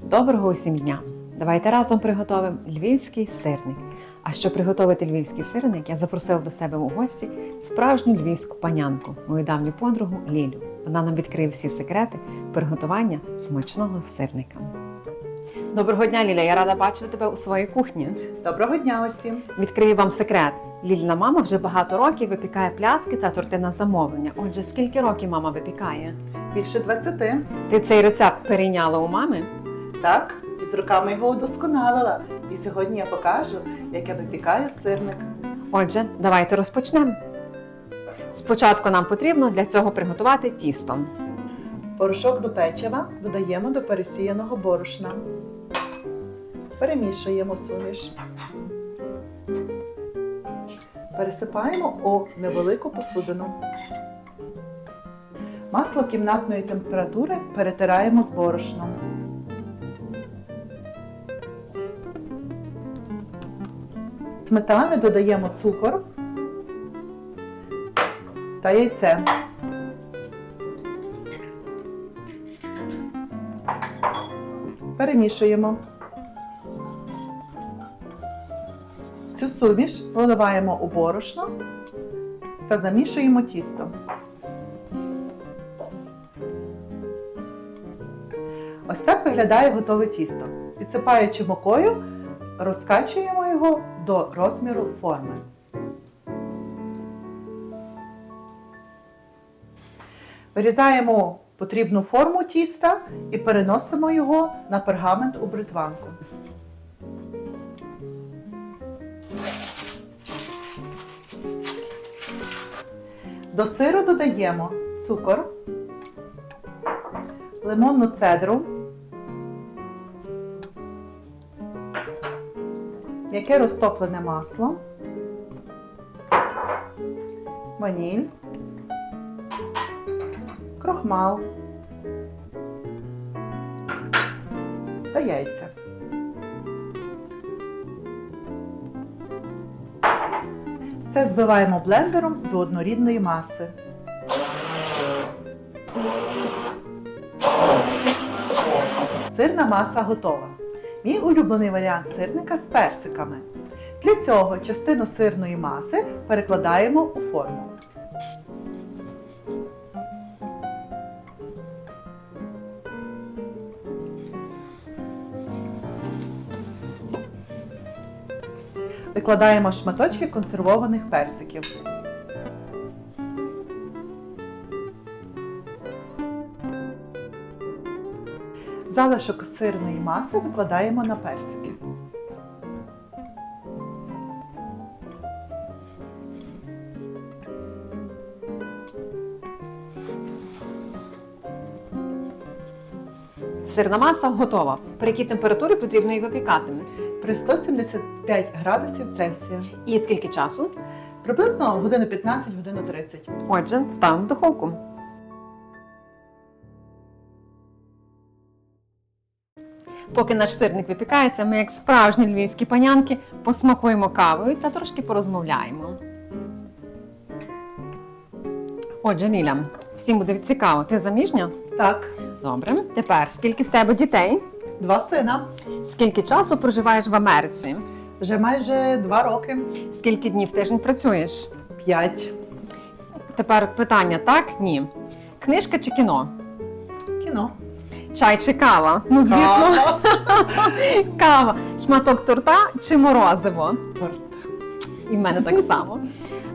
Доброго усім дня! Давайте разом приготовимо львівський сирник. А щоб приготувати львівський сирник, я запросила до себе у гості справжню львівську панянку, мою давню подругу Лілю. Вона нам відкриє всі секрети приготування смачного сирника. Доброго дня, Ліля! Я рада бачити тебе у своїй кухні. Доброго дня усім! Відкрию вам секрет. Лільна мама вже багато років випікає пляцки та торти на замовлення. Отже, скільки років мама випікає? Більше 20. Ти цей рецепт перейняла у мами? Так, і з руками його удосконалила. І сьогодні я покажу, як я випікаю сирник. Отже, давайте розпочнемо. Спочатку нам потрібно для цього приготувати тісто. Порошок до печива додаємо до пересіяного борошна. Перемішуємо суміш. Пересипаємо у невелику посудину. Масло кімнатної температури перетираємо з борошном. Сметани додаємо цукор та яйце. Перемішуємо. Суміш виливаємо у борошно та замішуємо тісто. Ось так виглядає готове тісто. Підсипаючи мукою, розкачуємо його до розміру форми. Вирізаємо потрібну форму тіста і переносимо його на пергамент у бритванку. До сиру додаємо цукор, лимонну цедру, м'яке розтоплене масло, ваніль, крохмал та яйця. Все збиваємо блендером до однорідної маси. Сирна маса готова. Мій улюблений варіант сирника з персиками. Для цього частину сирної маси перекладаємо у форму. Викладаємо шматочки консервованих персиків. Залишок сирної маси викладаємо на персики. Сирна маса готова. При якій температурі потрібно її випікати? При 175 градусів Цельсія. І скільки часу? Приблизно годину 15, годину 30. Отже, ставимо в духовку. Поки наш сирник випікається, ми, як справжні львівські панянки, посмакуємо кавою та трошки порозмовляємо. Отже, Ліля, всім буде цікаво. Ти заміжня? Так, Добре. Тепер скільки в тебе дітей? Два сина. Скільки часу проживаєш в Америці? Вже майже два роки. Скільки днів в тиждень працюєш? П'ять. Тепер питання: так? Ні. Книжка чи кіно? Кіно. Чай чи кава? Ну, звісно, Кава. кава. Шматок торта чи морозиво? Торт. І в мене так само.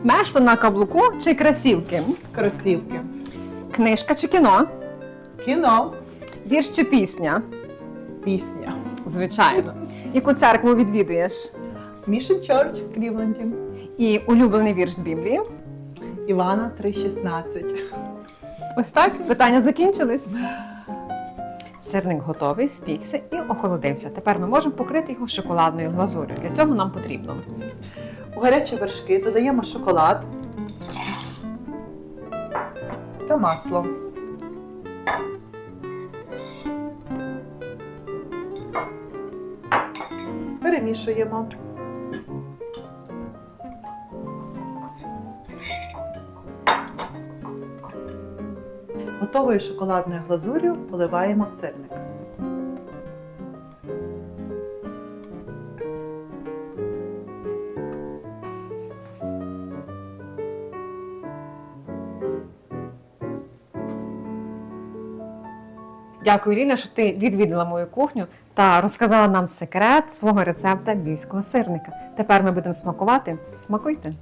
Мешто на каблуку чи красівки? Кросівки. Книжка чи кіно? Кіно. Вірш чи пісня? Пісня. Звичайно. Яку церкву відвідуєш? Мішен Чорч в Клівленді. І улюблений вірш з Біблії? Івана 3,16. Ось так, питання закінчились. Сирник готовий, спікся і охолодився. Тепер ми можемо покрити його шоколадною глазур'ю. Для цього нам потрібно У гарячі вершки додаємо шоколад та масло. Перемішуємо. Готовою шоколадною глазур'ю поливаємо сирник. Дякую, Ірина, що ти відвідала мою кухню та розказала нам секрет свого рецепта львівського сирника. Тепер ми будемо смакувати. Смакуйте!